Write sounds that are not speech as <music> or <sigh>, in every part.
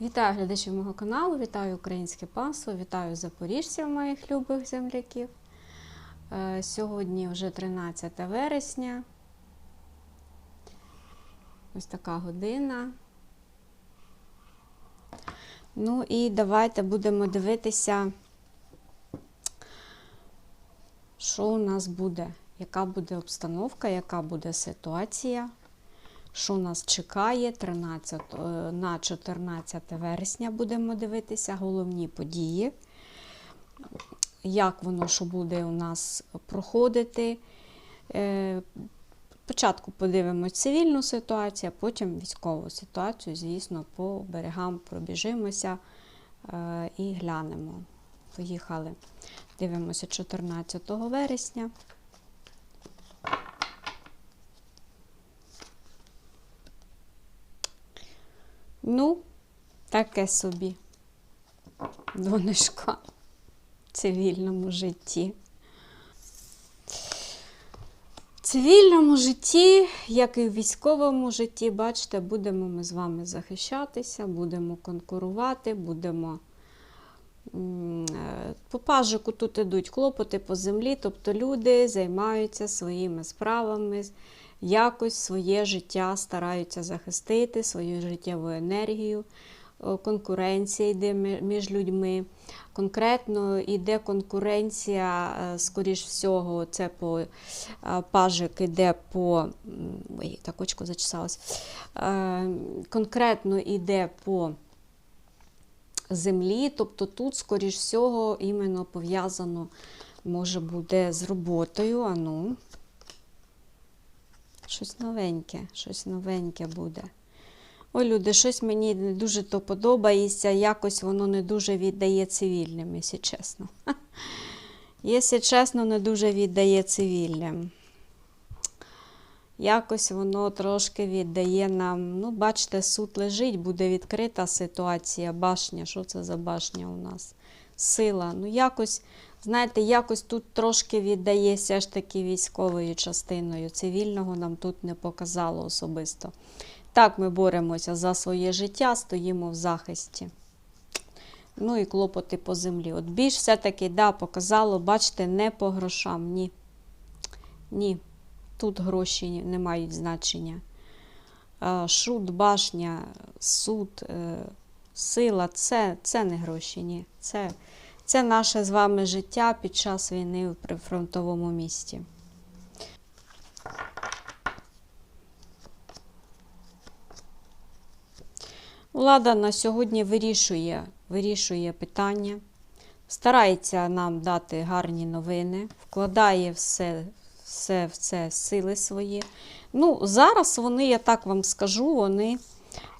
Вітаю глядачів мого каналу, вітаю українське панство, вітаю запоріжців моїх любих земляків. Е, Сьогодні вже 13 вересня. Ось така година. Ну і давайте будемо дивитися, що у нас буде, яка буде обстановка, яка буде ситуація що нас чекає 13, е, на 14 вересня будемо дивитися головні події, як воно що буде у нас проходити. Е, Спочатку подивимось цивільну ситуацію, потім військову ситуацію, звісно, по берегам пробіжимося е, і глянемо. Поїхали. Дивимося 14 вересня. Ну, таке собі донечка в цивільному житті. В цивільному житті, як і в військовому житті, бачите, будемо ми з вами захищатися, будемо конкурувати, будемо. е, По пажику тут ідуть клопоти по землі, тобто люди займаються своїми справами, якось своє життя стараються захистити, свою життєву енергію. Конкуренція йде між людьми. Конкретно йде конкуренція, е, скоріш всього, це по е, пажик іде по. Ой, так очко зачесалось. Е, Конкретно йде по землі, тобто тут, скоріш всього, іменно пов'язано може буде з роботою. А ну, щось новеньке, щось новеньке буде. Ой, люди, щось мені не дуже то подобається, якось воно не дуже віддає цивільним, якщо чесно. <laughs> Якщо чесно, не дуже віддає цивільним. Якось воно трошки віддає нам. Ну, бачите, суд лежить, буде відкрита ситуація, башня. Що це за башня у нас? Сила. Ну, якось, знаєте, якось тут трошки віддає все ж таки військовою частиною. Цивільного нам тут не показало особисто. Так, ми боремося за своє життя, стоїмо в захисті. Ну і клопоти по землі. От більш все-таки да, показало, бачите, не по грошам. Ні. Ні. Тут гроші не мають значення. Шут, башня, суд, е, сила це, це не гроші, ні. Це, це наше з вами життя під час війни в прифронтовому місті. Влада на сьогодні вирішує, вирішує питання, старається нам дати гарні новини, вкладає все, все в це сили свої. Ну, зараз вони, я так вам скажу, вони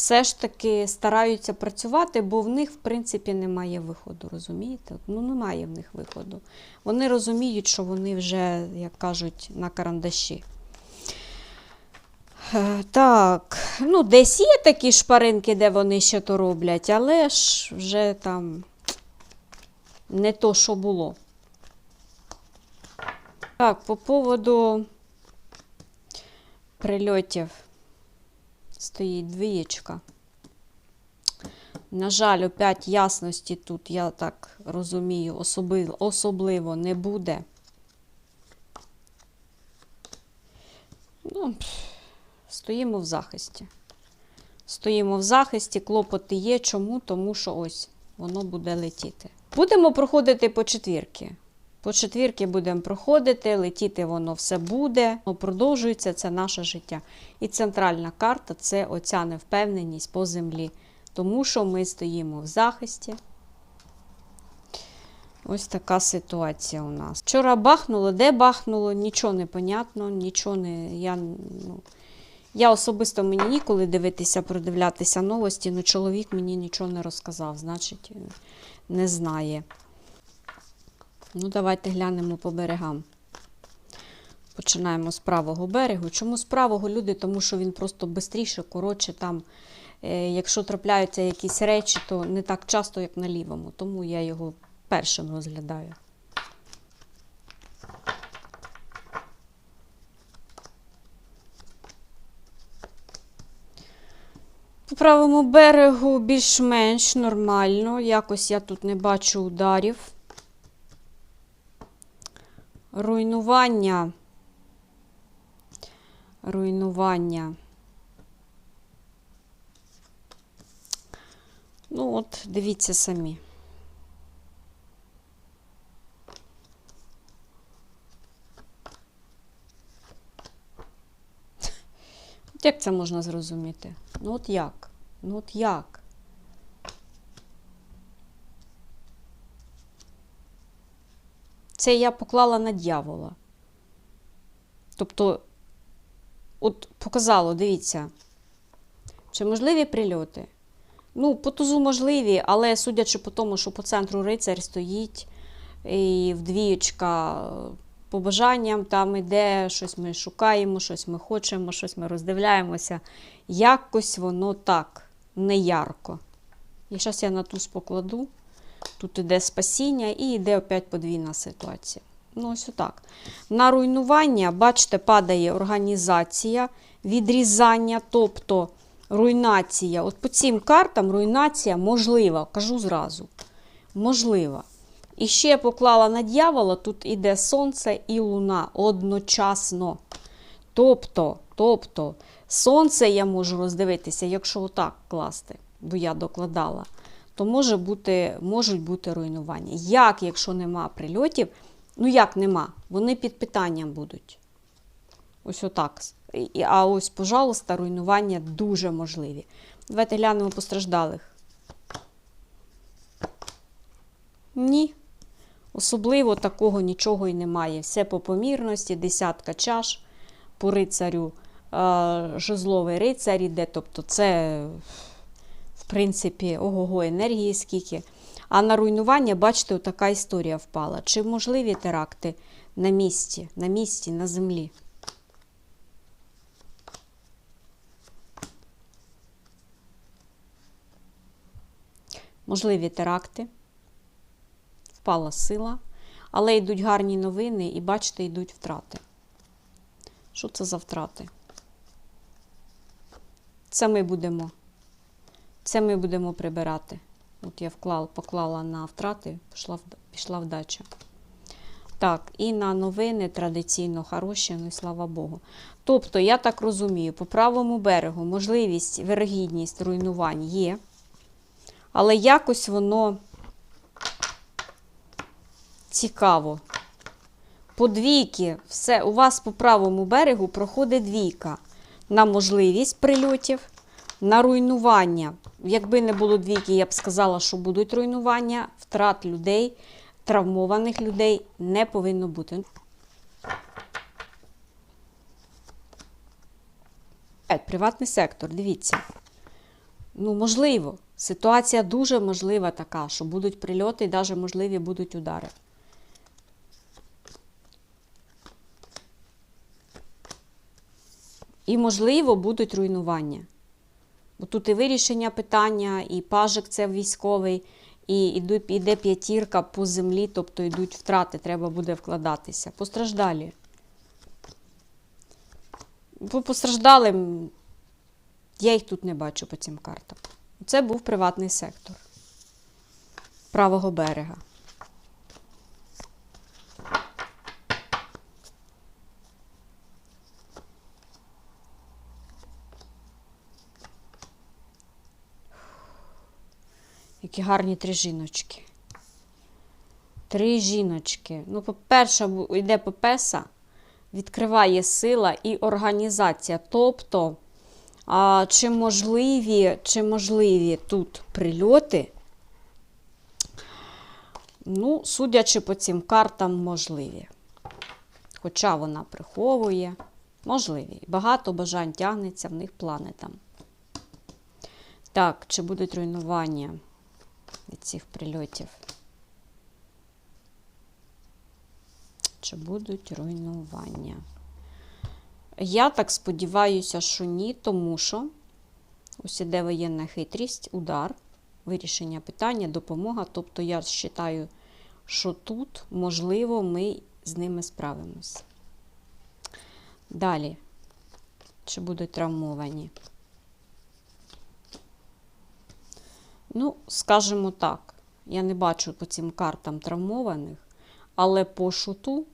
все ж таки стараються працювати, бо в них, в принципі, немає виходу. Розумієте? Ну, немає в них виходу. Вони розуміють, що вони вже, як кажуть, на карандаші. Е, Так, ну десь є такі шпаринки, де вони ще то роблять, але ж вже там не то, що було. Так, по поводу прильотів стоїть двієчка. На жаль, опять ясності тут, я так розумію, особи- особливо не буде. Ну, стоїмо в захисті. Стоїмо в захисті, клопоти є. Чому? Тому що ось воно буде летіти. Будемо проходити по четвірки. По четвірки будемо проходити, летіти воно все буде. Воно продовжується, це наше життя. І центральна карта це оця невпевненість по землі. Тому що ми стоїмо в захисті. Ось така ситуація у нас. Вчора бахнуло, де бахнуло, нічого не понятно, нічого не. Я, ну, я особисто мені ніколи дивитися, продивлятися новості, але чоловік мені нічого не розказав, значить, не знає. Ну, давайте глянемо по берегам. Починаємо з правого берегу. Чому з правого люди? Тому що він просто швидше, коротше, там, е, якщо трапляються якісь речі, то не так часто, як на лівому. Тому я його першим розглядаю. правому берегу більш-менш нормально. Якось я тут не бачу ударів. Руйнування. Руйнування. Ну, от, дивіться самі. Як це можна зрозуміти? Ну от як? Ну от як? Це я поклала на дьявола. Тобто, от показало, дивіться, чи можливі прильоти? Ну, по тузу можливі, але судячи по тому, що по центру рицарь стоїть, і вдвієчка по бажанням там іде, щось ми шукаємо, щось ми хочемо, щось ми роздивляємося. Якось воно так, не ярко. І зараз я на туз покладу. Тут іде спасіння і йде опять подвійна ситуація. Ну, ось отак. На руйнування, бачите, падає організація, відрізання, тобто руйнація. От по цим картам руйнація можлива, кажу зразу. Можлива. І ще поклала на дьявола, тут іде сонце і луна одночасно. Тобто, тобто, сонце я можу роздивитися, якщо отак класти, бо я докладала, то може бути, можуть бути руйнування. Як, якщо нема прильотів? Ну, як нема? Вони під питанням будуть. Ось отак. А ось, пожалуйста, руйнування дуже можливі. Давайте глянемо постраждалих. Ні. Особливо такого нічого і немає. Все по помірності, десятка чаш по рицарю, е, жезловий рицар іде. Тобто це, принципі, ого-го енергії скільки. А на руйнування, бачите, така історія впала. Чи можливі теракти на місці, на місці, на землі? Можливі теракти впала сила, але йдуть гарні новини, і бачите, йдуть втрати. Що це за втрати? Це ми будемо. Це ми будемо прибирати. От я вклала, поклала на втрати, пішла, пішла вдача. Так, і на новини традиційно хороші, ну і слава Богу. Тобто, я так розумію, по правому берегу можливість, вирогідність руйнувань є, але якось воно цікаво. По двійки, все, у вас по правому берегу проходить двійка на можливість прильотів, на руйнування. Якби не було двійки, я б сказала, що будуть руйнування, втрат людей, травмованих людей не повинно бути. Е, Приватний сектор, дивіться. Ну, можливо, ситуація дуже можлива така, що будуть прильоти і навіть можливі будуть удари. І, можливо, будуть руйнування. Бо тут і вирішення питання, і пажик це військовий, і іде п'ятірка по землі, тобто йдуть втрати, треба буде вкладатися. Постраждалі. По постраждалим я їх тут не бачу по цим картам. Це був приватний сектор правого берега. Які гарні три жіночки. Три жіночки. Ну, по-перше, йде Пепеса, відкриває сила і організація. Тобто, а, чи можливі, чи можливі тут прильоти? Ну, судячи по цим картам, можливі. Хоча вона приховує, можливі. Багато бажань тягнеться в них плани там. Так, чи будуть руйнування від цих прильотів? Чи будуть руйнування? Я так сподіваюся, що ні, тому що ось іде воєнна хитрість, удар, вирішення питання, допомога. Тобто я вважаю, що тут, можливо, ми з ними справимось. Далі, чи будуть травмовані? Ну, скажімо так, я не бачу по цим картам травмованих, але по шуту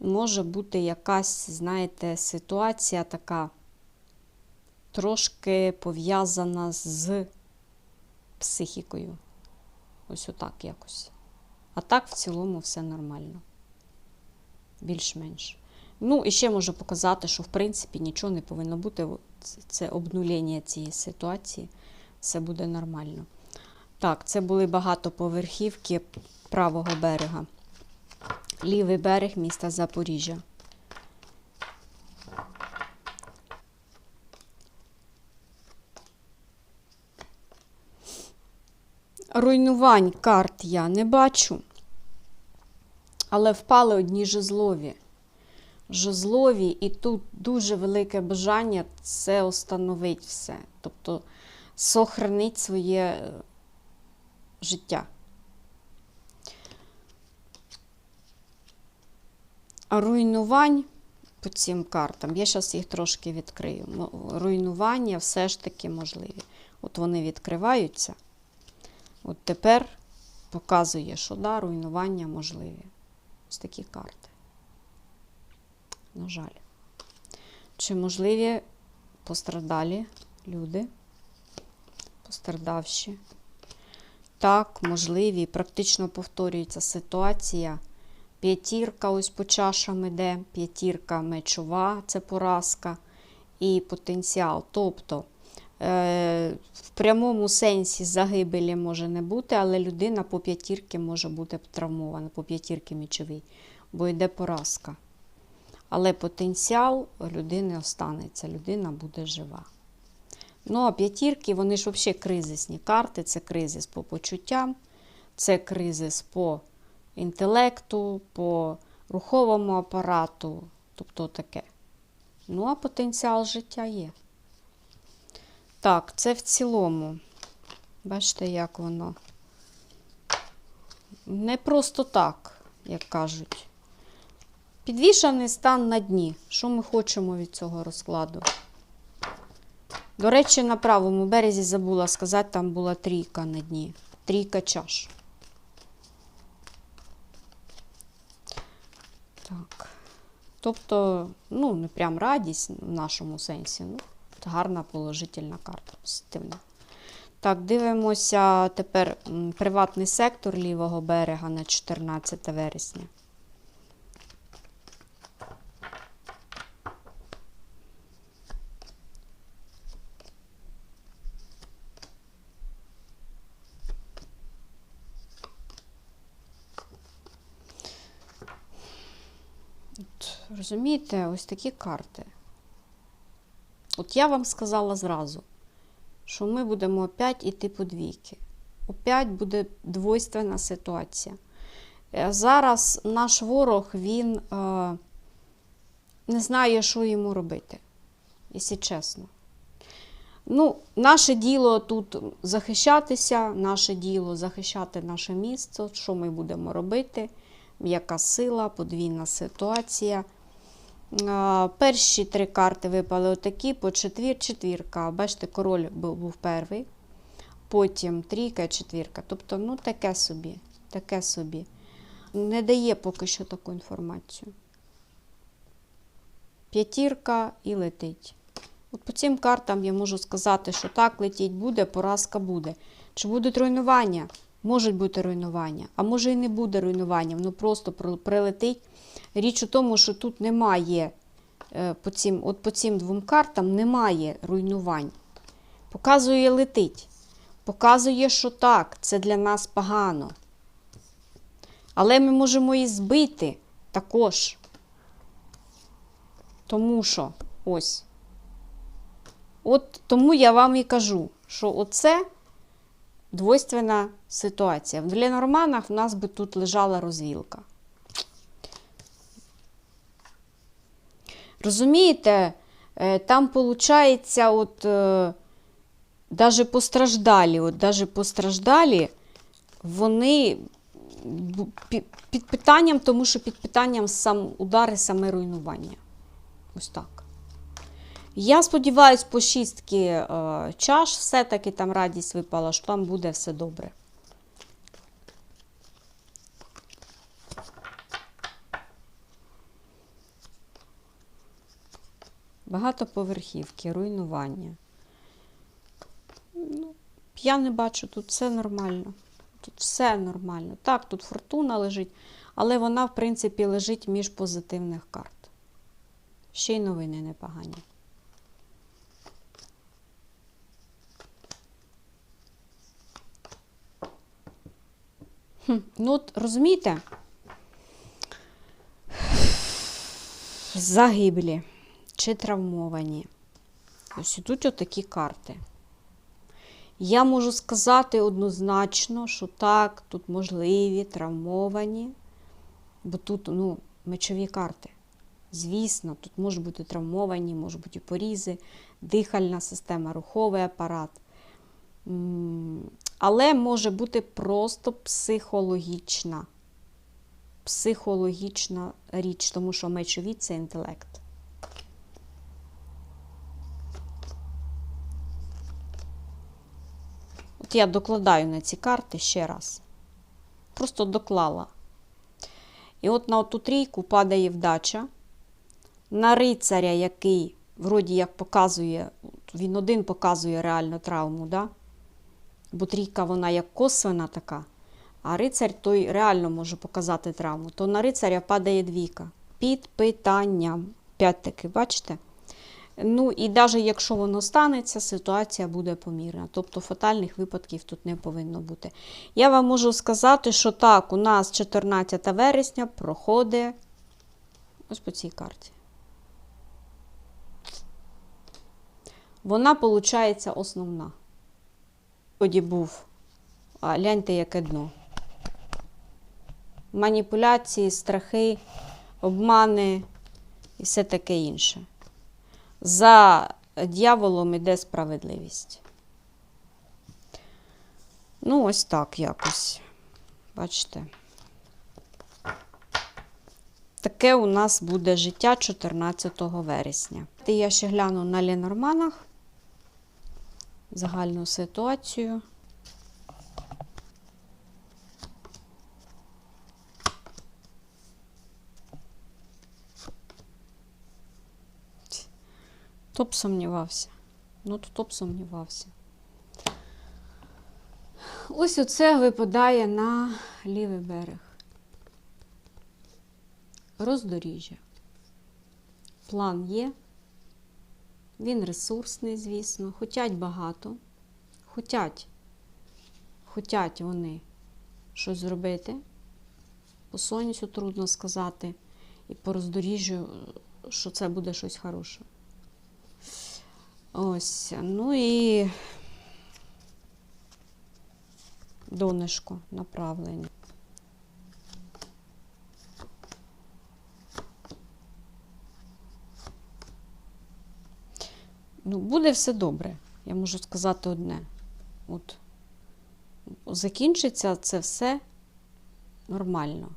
може бути якась, знаєте, ситуація така трошки пов'язана з психікою. Ось отак якось. А так, в цілому, все нормально. Більш-менш. Ну, і ще можу показати, що в принципі нічого не повинно бути. Це обнулення цієї ситуації. Все буде нормально. Так, це були багатоповерхівки правого берега. Лівий берег міста Запоріжжя. Руйнувань карт я не бачу. Але впали одні жезлові. Жезлові, і тут дуже велике бажання це остановить все. Тобто сохранить своє життя. Руйнувань по цим картам, я зараз їх трошки відкрию. Руйнування все ж таки можливі. От вони відкриваються. От тепер показує, що да, руйнування можливі. Ось такі карти. На жаль. Чи можливі пострадалі люди? Пострадавші? Так, можливі. Практично повторюється ситуація. П'ятірка ось по чашам іде, п'ятірка мечова це поразка і потенціал. Тобто е, в прямому сенсі загибелі може не бути, але людина по п'ятірки може бути травмована, по п'ятірки мечовій, бо йде поразка. Але потенціал людини останеться, людина буде жива. Ну, а п'ятірки, вони ж взагалі кризисні карти. Це кризис по почуттям, це кризис по інтелекту, по руховому апарату, тобто таке. Ну, а потенціал життя є. Так, це в цілому. Бачите, як воно. Не просто так, як кажуть. Підвішаний стан на дні. Що ми хочемо від цього розкладу? До речі, на правому березі забула сказати, там була трійка на дні. Трійка чаш. Так. Тобто, ну, не прям радість в нашому сенсі. Ну, гарна положительна карта, позитивна. Так, дивимося тепер приватний сектор лівого берега на 14 вересня. От, розумієте, ось такі карти. От я вам сказала зразу, що ми будемо опять іти по двійки. Опять буде двойственна ситуація. Е, Зараз наш ворог, він е, не знає, що йому робити, якщо чесно. Ну, наше діло тут захищатися, наше діло захищати наше місце, що ми будемо робити, яка сила, подвійна ситуація. А, Перші три карти випали отакі, по четвір, четвірка. Бачите, король був, був перший, потім трійка четвірка. Тобто, ну, таке собі, таке собі. Не дає поки що таку інформацію. П'ятірка і летить. От по цим картам я можу сказати, що так летіть буде, поразка буде. Чи будуть руйнування? Можуть бути руйнування, а може і не буде руйнування, воно просто прилетить. Річ у тому, що тут немає е, по цим, от по цим двом картам немає руйнувань. Показує летить. Показує, що так, це для нас погано. Але ми можемо і збити також. Тому що ось. От тому я вам і кажу, що оце двойственна ситуація. В Ленорманах в нас би тут лежала розвілка. Розумієте, е, там виходить, от е, даже постраждалі, от даже постраждалі, вони під питанням, тому що під питанням сам удари, саме руйнування. Ось так. Я сподіваюся, по шістки е, чаш все-таки там радість випала, що там буде все добре. Багатоповерхівки, руйнування. Ну, я не бачу, тут все нормально. Тут все нормально. Так, тут фортуна лежить, але вона, в принципі, лежить між позитивних карт. Ще й новини непогані. Ну, от розумієте? Загиблі чи травмовані. Ось ідуть отакі карти. Я можу сказати однозначно, що так, тут можливі травмовані, бо тут ну, мечові карти. Звісно, тут можуть бути травмовані, можуть бути порізи, дихальна система, руховий апарат. Але може бути просто психологічна. Психологічна річ, тому що мечові це інтелект. От я докладаю на ці карти ще раз. Просто доклала. І от на оту трійку падає вдача. На рицаря, який, вроді як показує, він один показує реальну травму, да? Бо трійка вона як косвена така, а рицарь той реально може показати травму. То на рицаря падає двійка. Під питанням. П'ять-таки, бачите? Ну і навіть якщо воно станеться, ситуація буде помірна. Тобто фатальних випадків тут не повинно бути. Я вам можу сказати, що так, у нас 14 вересня проходить ось по цій карті. Вона, виходить, основна. Тоді був, а гляньте, яке дно. Маніпуляції, страхи, обмани і все таке інше. За дьяволом іде справедливість. Ну, ось так якось. Бачите. Таке у нас буде життя 14 вересня. Я ще гляну на Ленорманах загальну ситуацію. Хто б сумнівався? Ну, то хто б сумнівався. Ось оце випадає на лівий берег. Роздоріжжя. План є. Він ресурсний, звісно. Хотять багато. Хотять. Хотять вони щось зробити. По сонцю трудно сказати. І по роздоріжжю, що це буде щось хороше. Ось, ну і донышко направлення. Ну, буде все добре. Я можу сказати одне. От закінчиться це все нормально.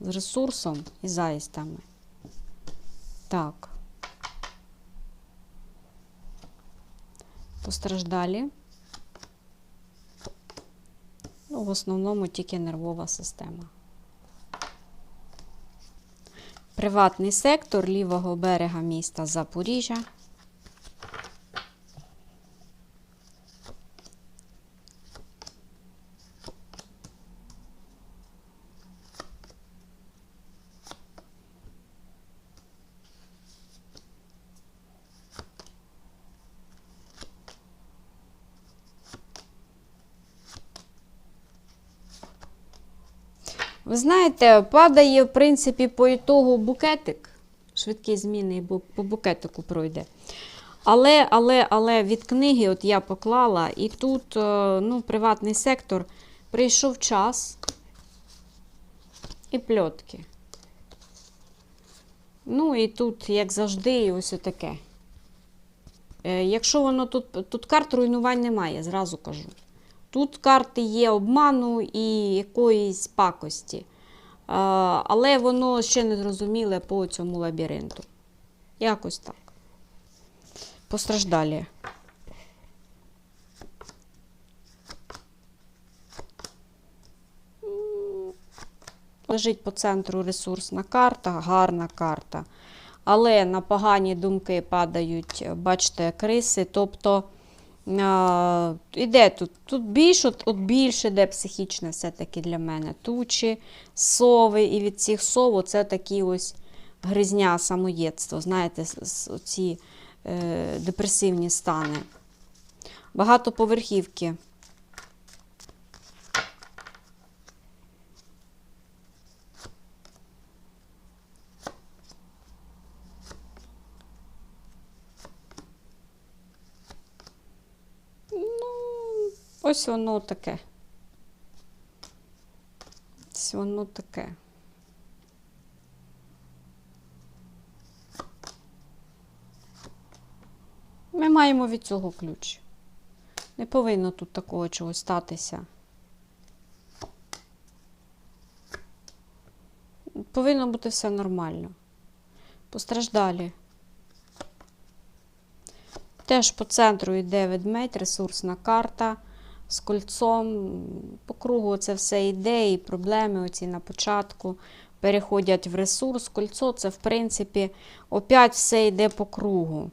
З ресурсом і заїстами. Так. Постраждалі. Ну, в основному тільки нервова система. Приватний сектор лівого берега міста Запоріжжя. Ви знаєте, падає, в принципі, по ітогу букетик. Швидкі зміни по букетику пройде. Але, але, але від книги от я поклала, і тут е, ну, приватний сектор прийшов час і пльотки. Ну і тут, як завжди, ось отаке. Е, Якщо воно тут, тут карт руйнувань немає, зразу кажу. Тут карти є обману і якоїсь пакості. Е, Але воно ще не зрозуміле по цьому лабіринту. Якось так. постраждалі. Лежить по центру ресурсна карта, гарна карта. Але на погані думки падають, бачите, криси. Тобто а, іде тут. Тут більш, от, от більше де психічне все-таки для мене. Тучі, сови, і від цих сов це такі ось гризня, самоєдство. Знаєте, с- е, депресивні стани. Багатоповерхівки. Ну, ось воно таке. Ось воно таке. Ми маємо від цього ключ. Не повинно тут такого чогось статися. Повинно бути все нормально. Постраждалі. Теж по центру йде ведмедь, ресурсна карта з кольцом. По кругу це все йде, і проблеми оці на початку переходять в ресурс. Кольцо це, в принципі, опять все йде по кругу.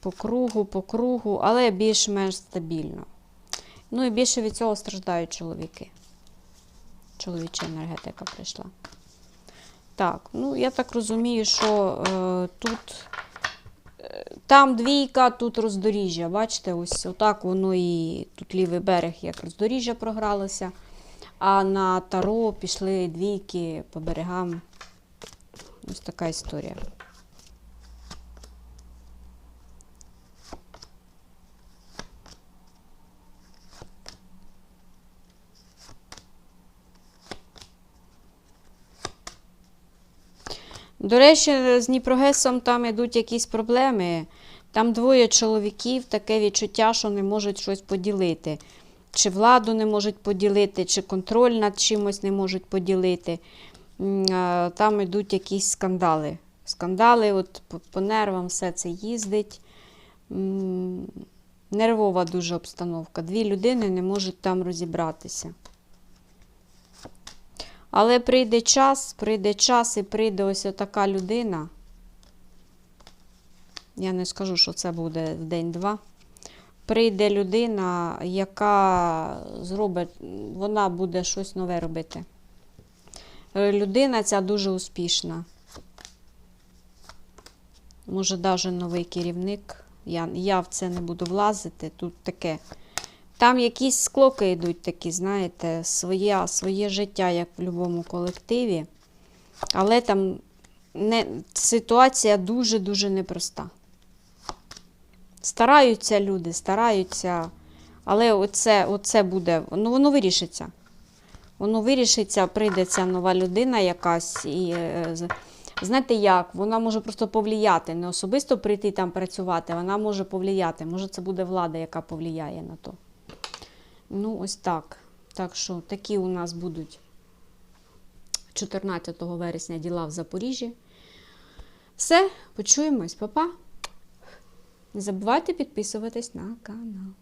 По кругу, по кругу, але більш-менш стабільно. Ну і більше від цього страждають чоловіки. Чоловіча енергетика прийшла. Так, ну я так розумію, що е, тут. Там двійка, тут роздоріжжя. Бачите, ось отак воно і тут лівий берег, як роздоріжжя програлося. А на таро пішли двійки по берегам. Ось така історія. До речі, з Дніпрогесом там йдуть якісь проблеми. Там двоє чоловіків, таке відчуття, що не можуть щось поділити. Чи владу не можуть поділити, чи контроль над чимось не можуть поділити. Там йдуть якісь скандали. Скандали, от по, нервам все це їздить. Нервова дуже обстановка. Дві людини не можуть там розібратися. Але прийде час, прийде час і прийде ось така людина. Я не скажу, що це буде в день-два. Прийде людина, яка зробить, вона буде щось нове робити. Е, Людина ця дуже успішна. Може, навіть новий керівник. Я, я в це не буду влазити. Тут таке. Там якісь склоки йдуть такі, знаєте, своє, своє життя, як в будь-якому колективі. Але там не, ситуація дуже-дуже непроста. Стараються люди, стараються, але оце, оце буде, ну воно вирішиться. Воно вирішиться, прийде ця нова людина якась і. е, Знаєте як? Вона може просто повлияти, не особисто прийти там працювати, вона може повлияти. Може, це буде влада, яка повлияє на то. Ну, ось так. Так що такі у нас будуть 14 вересня діла в Запоріжжі. Все, почуємось, Па-па. Не забувайте підписуватись на канал.